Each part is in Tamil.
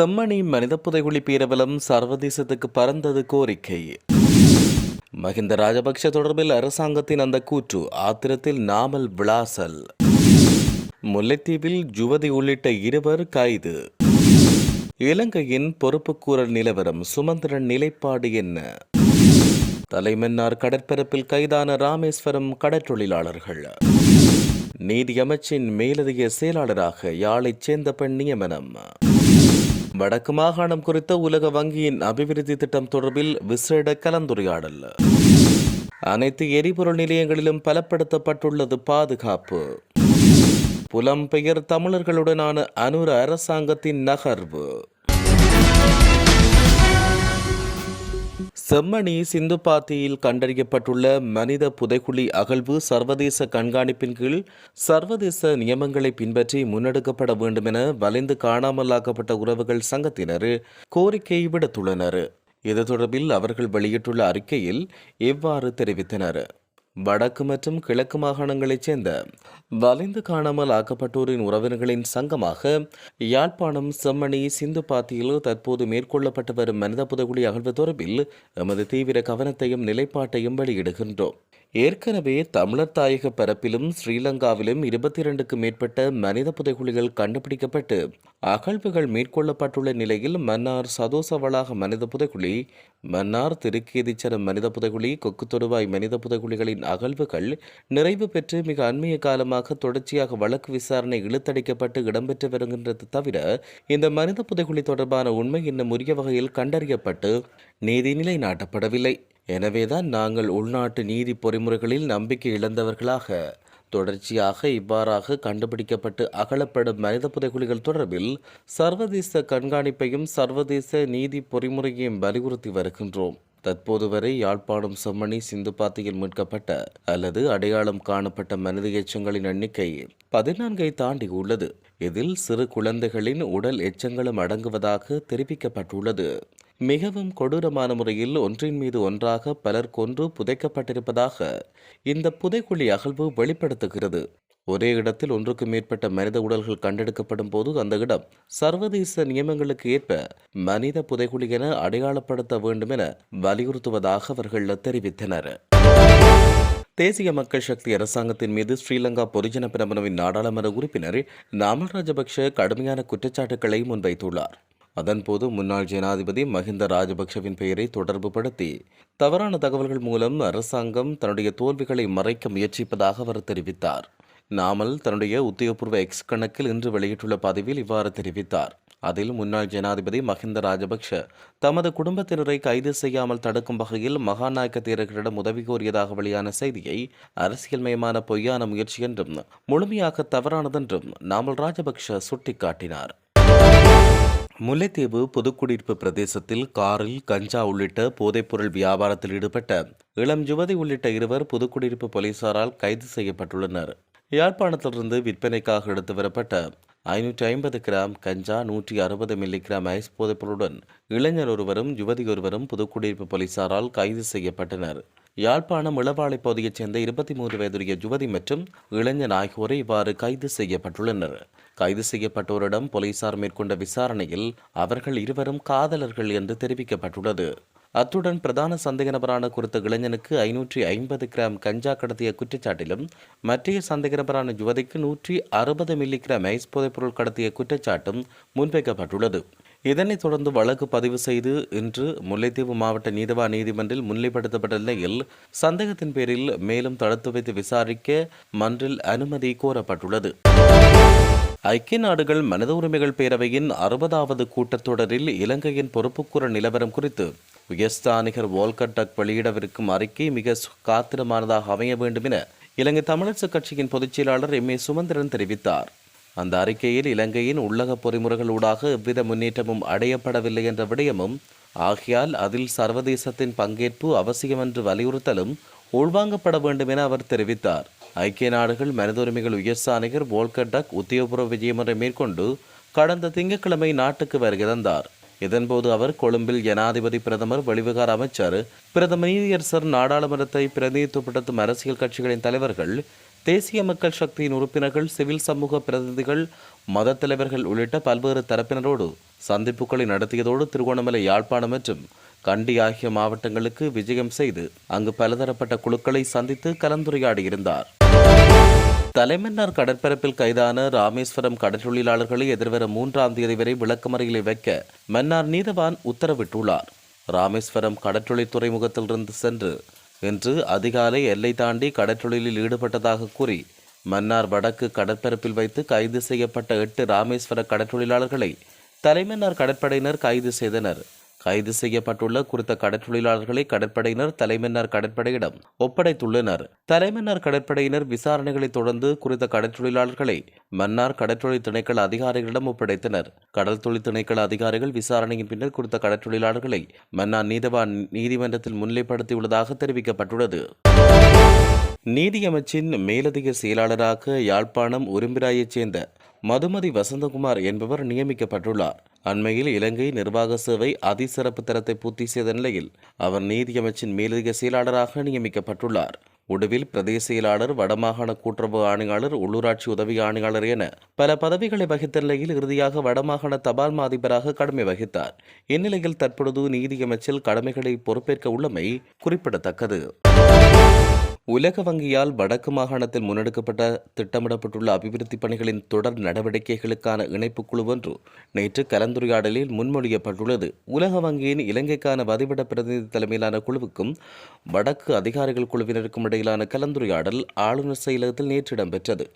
செம்மணி மனித புதைகுழி பேரவலம் சர்வதேசத்துக்கு பறந்தது கோரிக்கை. மஹிந்த ராஜபக்ஷ தொடர்பில் அரசாங்கத்தின் அந்த கூற்று ஆத்திரத்தில் நாமல் விளாசல். முல்லைத்தீவில் ஜுவதி உள்ளிட்ட இருவர் கைது. இலங்கையின் பொறுப்புக்கூறல் நிலவரம் சுமந்திரன் நிலைப்பாடு என்ன? தலைமன்னார் கடற்பரப்பில் கைதான ராமேஸ்வரம் கடற்றொழிலாளர்கள் நீதியமைச்சின் மேலதிக செயலாளராக யாழைச் சேர்ந்த பெண் நியமனம். வடக்கு மாகாணம் குறித்த உலக வங்கியின் அபிவிருத்தி திட்டம் தொடர்பில் விசேட கலந்துரையாடல். அனைத்து எரிபொருள் நிலையங்களிலும் பலப்படுத்தப்பட்டுள்ளது பாதுகாப்பு. புலம்பெயர் தமிழர்களுடனான அனுர அரசாங்கத்தின் நகர்வு. செம்மணி சிந்துபாத்தியில் கண்டறியப்பட்டுள்ள மனித புதைக்குழி அகழ்வு சர்வதேச கண்காணிப்பின் கீழ் சர்வதேச நியமங்களை பின்பற்றி முன்னெடுக்கப்பட வேண்டும் என வலிந்து காணாமலாக்கப்பட்ட உறவுகள் சங்கத்தினர் கோரிக்கை விடுத்துள்ளனர். இது தொடர்பில் அவர்கள் வெளியிட்டுள்ள அறிக்கையில் இவ்வாறு தெரிவித்தனர். வடக்கு மற்றும் கிழக்கு மாகாணங்களைச் சேர்ந்த வலிந்து காணாமல் ஆக்கப்பட்டோரின் உறவினர்களின் சங்கமாக யாழ்ப்பாணம் செம்மணி சிந்து பாத்தியில் தற்போது மேற்கொள்ளப்பட்டு வரும் மனித புதகுழி அகழ்வு தொடர்பில் எமது தீவிர கவனத்தையும் நிலைப்பாட்டையும் வெளியிடுகின்றோம். ஏற்கனவே தமிழர் தாயக பரப்பிலும் ஸ்ரீலங்காவிலும் இருபத்தி இரண்டுக்கு மேற்பட்ட மனித புதைகுழிகள் கண்டுபிடிக்கப்பட்டு அகழ்வுகள் மேற்கொள்ளப்பட்டுள்ள நிலையில் மன்னார் சதோச வளாக மனித புதைகுழி மன்னார் திருக்கேதிச்சரம் மனித புதைகுழி கொக்கு தொடுவாய் மனித புதைகுழிகளின் அகழ்வுகள் நிறைவு பெற்று மிக அண்மைய காலமாக தொடர்ச்சியாக வழக்கு விசாரணை இழுத்தடிக்கப்பட்டு இடம்பெற்று வருகின்றது தவிர இந்த மனித புதைகுழி தொடர்பான உண்மை இன்னும் உரிய வகையில் கண்டறியப்பட்டு நீதி நாட்டப்படவில்லை எனவேதான் நாங்கள் உள்நாட்டு நீதி பொறிமுறைகளில் நம்பிக்கை இழந்தவர்களாக. தொடர்ச்சியாக இவ்வாறாக கண்டுபிடிக்கப்பட்டு அகலப்படும் மனித புதைகுலிகள் தொடர்பில் சர்வதேச கண்காணிப்பையும் சர்வதேச நீதி பொறிமுறையையும் வலியுறுத்தி வருகின்றோம். தற்போது வரை யாழ்ப்பாணம் செம்மணி சிந்துபாத்தியில் மீட்கப்பட்ட அல்லது அடையாளம் காணப்பட்ட மனித எச்சங்களின் எண்ணிக்கை பதினான்கை தாண்டி உள்ளது. இதில் சிறு குழந்தைகளின் உடல் எச்சங்களும் அடங்குவதாக தெரிவிக்கப்பட்டுள்ளது. மிகவும் கொடூரமான முறையில் ஒன்றின் மீது ஒன்றாக பலர் கொன்று புதைக்கப்பட்டிருப்பதாக இந்த புதைக்குழி அகழ்வு வெளிப்படுத்துகிறது. ஒரே இடத்தில் ஒன்றுக்கு மேற்பட்ட மனித உடல்கள் கண்டெடுக்கப்படும் போது அந்த இடம் சர்வதேச நியமங்களுக்கு ஏற்ப மனித புதைக்குழி என அடையாளப்படுத்த வேண்டும் என வலியுறுத்துவதாக அவர்கள் தெரிவித்தனர். தேசிய மக்கள் சக்தி அரசாங்கத்தின் மீது ஸ்ரீலங்கா பொதுஜன பிரமணவின் நாடாளுமன்ற உறுப்பினர் நாமல் ராஜபக்ஷ கடுமையான குற்றச்சாட்டுகளை முன்வைத்துள்ளார். அதன்போது முன்னாள் ஜனாதிபதி மஹிந்த ராஜபக்ஷவின் பெயரை தொடர்புபடுத்தி தவறான தகவல்கள் மூலம் அரசாங்கம் தன்னுடைய தோல்விகளை மறைக்க முயற்சிப்பதாக அவர் தெரிவித்தார். நாமல் தன்னுடைய உத்தியோகபூர்வ எக்ஸ் கணக்கில் இன்று வெளியிட்டுள்ள பதிவில் இவ்வாறு தெரிவித்தார். அதில் முன்னாள் ஜனாதிபதி மஹிந்த ராஜபக்ஷ தமது குடும்பத்தினரை கைது செய்யாமல் தடுக்கும் வகையில் மகாநாயக்க தீரர்களிடம் உதவி கோரியதாக வெளியான செய்தியை அரசியல்மயமான பொய்யான முயற்சி என்றும் முழுமையாக தவறானதென்றும் நாமல் ராஜபக்ஷ சுட்டிக்காட்டினார். முல்லைத்தீவு புதுக்குடியிருப்பு பிரதேசத்தில் காரில் கஞ்சா உள்ளிட்ட போதைப்பொருள் வியாபாரத்தில் ஈடுபட்ட இளம் யுவதி உள்ளிட்ட இருவர் புதுக்குடியிருப்பு போலீசாரால் கைது செய்யப்பட்டுள்ளனர். யாழ்ப்பாணத்திலிருந்து விற்பனைக்காக எடுத்து வரப்பட்ட ஐநூற்றி ஐம்பது கிராம் கஞ்சா நூற்றி அறுபது மில்லி கிராம் ஐஸ் போதைப்பொருளுடன் இளைஞர் ஒருவரும் யுவதி ஒருவரும் புதுக்குடியிருப்பு போலீசாரால் கைது செய்யப்பட்டனர். யாழ்ப்பாணம் இளவாளை பகுதியைச் சேர்ந்த இருபத்தி மூன்று வயதுடைய யுவதி மற்றும் இளைஞன் ஆகியோரை இவ்வாறு கைது செய்யப்பட்டுள்ளனர். கைது செய்யப்பட்டோரிடம் போலீசார் மேற்கொண்ட விசாரணையில் அவர்கள் இருவரும் காதலர்கள் என்று தெரிவிக்கப்பட்டுள்ளது. அத்துடன் பிரதான சந்தேக நபரான குறித்த இளைஞனுக்கு ஐநூற்றி ஐம்பது கிராம் கஞ்சா கடத்திய குற்றச்சாட்டிலும் மற்றைய சந்தேக நபரான யுவதிக்கு நூற்றி அறுபது மில்லி கிராம் ஐஸ் போதைப்பொருள் கடத்திய குற்றச்சாட்டும் முன்வைக்கப்பட்டுள்ளது. இதனைத் தொடர்ந்து வழக்கு பதிவு செய்து இன்று முல்லைத்தீவு மாவட்ட நீதவா நீதிமன்றில் முன்னிலைப்படுத்தப்பட்ட நிலையில் சந்தேகத்தின் பேரில் மேலும் தடுத்து வைத்து விசாரிக்க மன்றில் அனுமதி கோரப்பட்டுள்ளது. ஐக்கிய நாடுகள் மனித உரிமைகள் பேரவையின் அறுபதாவது கூட்டத்தொடரில் இலங்கையின் பொறுப்புக்கூற நிலவரம் குறித்து உயர்ஸ்தானிகர் வோல்கர் டக் வெளியிடவிருக்கும் அறிக்கை மிக காத்திரமானதாக அமைய வேண்டும் என இலங்கை தமிழரசு கட்சியின் பொதுச் செயலாளர் எம் ஏ சுமந்திரன் தெரிவித்தார். அந்த அறிக்கையில் இலங்கையின் உள்ளக பொறிமுறைகளூடாக எவ்வித முன்னேற்றமும் அடையப்படவில்லை என்ற விடயமும் ஆகையால் அதில் சர்வதேசத்தின் பங்கேற்பு அவசியம் என்று வலியுறுத்தலும் உள்வாங்கப்பட வேண்டும் என அவர் தெரிவித்தார். ஐக்கிய நாடுகள் மனித உரிமைகள் சாணிகர் வோல்கர் டக் உத்தியோகபூர்வ விஜயம் மேற்கொண்டு கடந்த திங்கட்கிழமை நாட்டுக்கு வருகை தந்தார். இதன்போது அவர் கொழும்பில் ஜனாதிபதி பிரதமர் வெளிவிகார அமைச்சர் பிரதம நீதியரசர் நாடாளுமன்றத்தை பிரதிநிதித்துவப்படுத்தும் அரசியல் கட்சிகளின் தலைவர்கள் தேசிய மக்கள் சக்தியின் உறுப்பினர்கள் சிவில் சமூக பிரதிநிதிகள் மத தலைவர்கள் உள்ளிட்ட பல்வேறு தரப்பினரோடு சந்திப்புகளை நடத்தியதோடு திருகோணமலை யாழ்ப்பாணம் மற்றும் கண்டி ஆகிய மாவட்டங்களுக்கு விஜயம் செய்து அங்கு பலதரப்பட்ட குழுக்களை சந்தித்து கலந்துரையாடியிருந்தார். தலைமன்னார் கடற்பரப்பில் கைதான ராமேஸ்வரம் கடற்றொழிலாளர்களை எதிர்வரும் மூன்றாம் தேதி வரை விளக்கமறையில் வைக்க மன்னார் நீதவான் உத்தரவிட்டுள்ளார். ராமேஸ்வரம் கடற்றொழில் துறைமுகத்திலிருந்து சென்று இன்று அதிகாலை எல்லை தாண்டி கடற்றொழிலில் ஈடுபட்டதாக கூறி மன்னார் வடக்கு கடற்பரப்பில் வைத்து கைது செய்யப்பட்ட எட்டு ராமேஸ்வர கடற்றொழிலாளர்களை தலைமன்னார் கடற்படையினர் கைது செய்தனர். கைது செய்யப்பட்டுள்ள குறித்த கடற்றொழிலாளர்களை கடற்படையினர் தலைமன்னார் கடற்படையிடம் ஒப்படைத்துள்ளனர். தலைமன்னார் கடற்படையினர் விசாரணைகளை தொடர்ந்து குறித்த கடற்றொழிலாளர்களை மன்னார் கடற்றொழில் திணைக்கள அதிகாரிகளிடம் ஒப்படைத்தனர். கடல் தொழில் திணைக்கள அதிகாரிகள் விசாரணையின் பின்னர் குறித்த கடற்றொழிலாளர்களை மன்னார் நீதவான் நீதிமன்றத்தில் முன்னிலைப்படுத்தியுள்ளதாக தெரிவிக்கப்பட்டுள்ளது. நீதியமைச்சின் மேலதிக செயலாளராக யாழ்ப்பாணம் உரும்பிராயைச் சேர்ந்த மதுமதி வசந்தகுமார் என்பவர் நியமிக்கப்பட்டுள்ளார். அண்மையில் இலங்கை நிர்வாக சேவை அதிசிறப்பு தரத்தை பூர்த்தி செய்த நிலையில் அவர் நீதியமைச்சின் மேலதிக செயலாளராக நியமிக்கப்பட்டுள்ளார். உடுவில் பிரதேச செயலாளர் வடமாகாண கூட்டுறவு ஆணையாளர் உள்ளூராட்சி உதவி ஆணையாளர் என பல பதவிகளை வகித்த நிலையில் இறுதியாக வடமாகாண தபால் மாதிபராக கடமை வகித்தார். இந்நிலையில் தற்பொழுது நீதியமைச்சில் கடமைகளை பொறுப்பேற்க உள்ளமை குறிப்பிடத்தக்கது. உலக வங்கியால் வடக்கு மாகாணத்தில் முன்னெடுக்கப்பட்ட திட்டமிடப்பட்டுள்ள அபிவிருத்தி பணிகளின் தொடர் நடவடிக்கைகளுக்கான இணைப்பு குழு ஒன்று நேற்று கலந்துரையாடலில் முன்மொழியப்பட்டுள்ளது. உலக வங்கியின் இலங்கைக்கான வதிவிட பிரதிநிதி தலைமையிலான குழுவுக்கும் வடக்கு அதிகாரிகள் குழுவினருக்கும் இடையிலான கலந்துரையாடல் ஆளுநர் செயலகத்தில் நேற்று இடம்பெற்றது.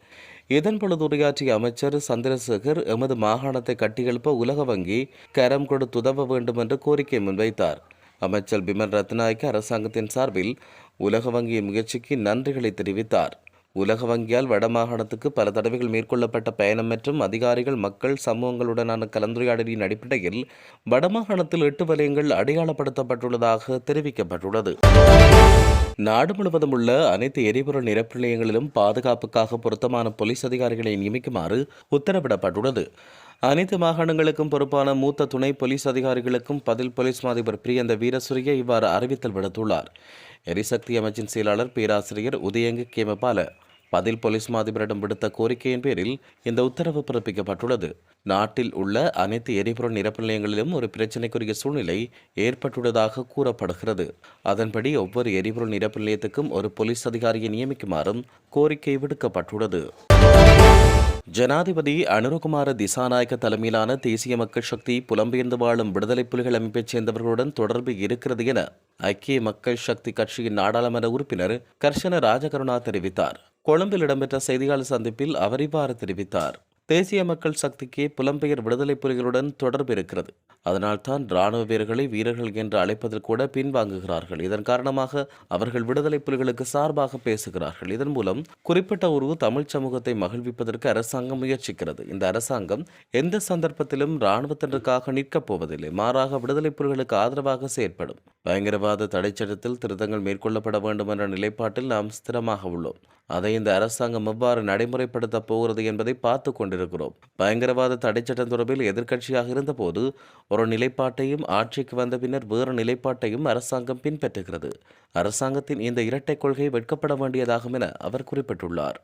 இதன்பொழுது உரையாற்றிய அமைச்சர் சந்திரசேகர் எமது மாகாணத்தை கட்டியெழுப்ப உலக வங்கி கரம் கொடுத்துதவ வேண்டும் என்று கோரிக்கை முன்வைத்தார். அமைச்சர் பிமன் ரத்நாயக்க அரசாங்கத்தின் சார்பில் உலக வங்கியின் முயற்சிக்கு நன்றிகளை தெரிவித்தார். உலக வங்கியால் வடமாகாணத்துக்கு பல தடவைகள் மேற்கொள்ளப்பட்ட பயணம் மற்றும் அதிகாரிகள் மக்கள் சமூகங்களுடனான கலந்துரையாடலின் அடிப்படையில் வடமாகாணத்தில் எட்டு வலயங்கள் அடையாளப்படுத்தப்பட்டுள்ளதாக தெரிவிக்கப்பட்டுள்ளது. நாடு முழுவதும் உள்ள அனைத்து எரிபொருள் நிரப்பு நிலையங்களிலும் பாதுகாப்புக்காக பொருத்தமான போலீஸ் அதிகாரிகளை நியமிக்குமாறு உத்தரவிடப்பட்டுள்ளது. அனைத்து மாகாணங்களுக்கும் பொறுப்பான மூத்த துணை போலீஸ் அதிகாரிகளுக்கும் பதில் போலீஸ் மாதிபர் பிரியந்த வீரசூரிய இவ்வாறு அறிவித்தல் விடுத்துள்ளார். எரிசக்தி அமைச்சின் செயலாளர் பேராசிரியர் உதயங்கு கேமபால பதில் போலீஸ் மாதிபரிடம் விடுத்த கோரிக்கையின் பேரில் இந்த உத்தரவு பிறப்பிக்கப்பட்டுள்ளது. நாட்டில் உள்ள அனைத்து எரிபொருள் நிரப்பு நிலையங்களிலும் ஒரு பிரச்சினைக்குரிய சூழ்நிலை ஏற்பட்டுள்ளதாக கூறப்படுகிறது. அதன்படி ஒவ்வொரு எரிபொருள் நிரப்பு நிலையத்துக்கும் ஒரு போலீஸ் அதிகாரியை நியமிக்குமாறும் கோரிக்கை விடுக்கப்பட்டுள்ளது. ஜனாதிபதி அனுரகுமார திசாநாயக்க தலைமையிலான தேசிய மக்கள் சக்தி புலம்பெயர்ந்து வாழும் விடுதலை புலிகள் அமைப்பைச் சேர்ந்தவர்களுடன் தொடர்பு இருக்கிறது என ஐக்கிய மக்கள் சக்தி கட்சியின் நாடாளுமன்ற உறுப்பினர் கர்ஷன ராஜகருணா தெரிவித்தார். கொழும்பில் இடம்பெற்ற செய்தியாளர் சந்திப்பில் அவர் இவ்வாறு தெரிவித்தார். தேசிய மக்கள் சக்திக்கு புலம்பெயர் விடுதலை புலிகளுடன் தொடர்பு இருக்கிறது. அதனால்தான் ராணுவ வீரர்களை வீரர்கள் என்று அழைப்பதில் கூட பின்வாங்குகிறார்கள். இதன் காரணமாக அவர்கள் விடுதலை புலிகளுக்கு சார்பாக பேசுகிறார்கள். இதன் மூலம் குறிப்பிட்ட ஒரு தமிழ் சமூகத்தை மகிழ்விப்பதற்கு அரசாங்கம் முயற்சிக்கிறது. இந்த அரசாங்கம் எந்த சந்தர்ப்பத்திலும் இராணுவத்தினருக்காக நிற்கப் போவதில்லை. மாறாக விடுதலை புலிகளுக்கு ஆதரவாக செயற்படும். பயங்கரவாத தடைச்சட்டத்தில் திருத்தங்கள் மேற்கொள்ளப்பட வேண்டும் என்ற நிலைப்பாட்டில் நாம் ஸ்திரமாக உள்ளோம். அதை இந்த அரசாங்கம் எவ்வாறு நடைமுறைப்படுத்தப் போகிறது என்பதை பார்த்து கொண்டிருக்கிறோம். பயங்கரவாத தடைச்சட்டம் தொடர்பில் எதிர்க்கட்சியாக இருந்தபோது ஒரு நிலைப்பாட்டையும் ஆட்சிக்கு வந்த பின்னர் வேறு நிலைப்பாட்டையும் அரசாங்கம் பின்பற்றுகிறது. அரசாங்கத்தின் இந்த இரட்டை கொள்கை வெட்கப்பட வேண்டியதாகும் என அவர் குறிப்பிட்டுள்ளார்.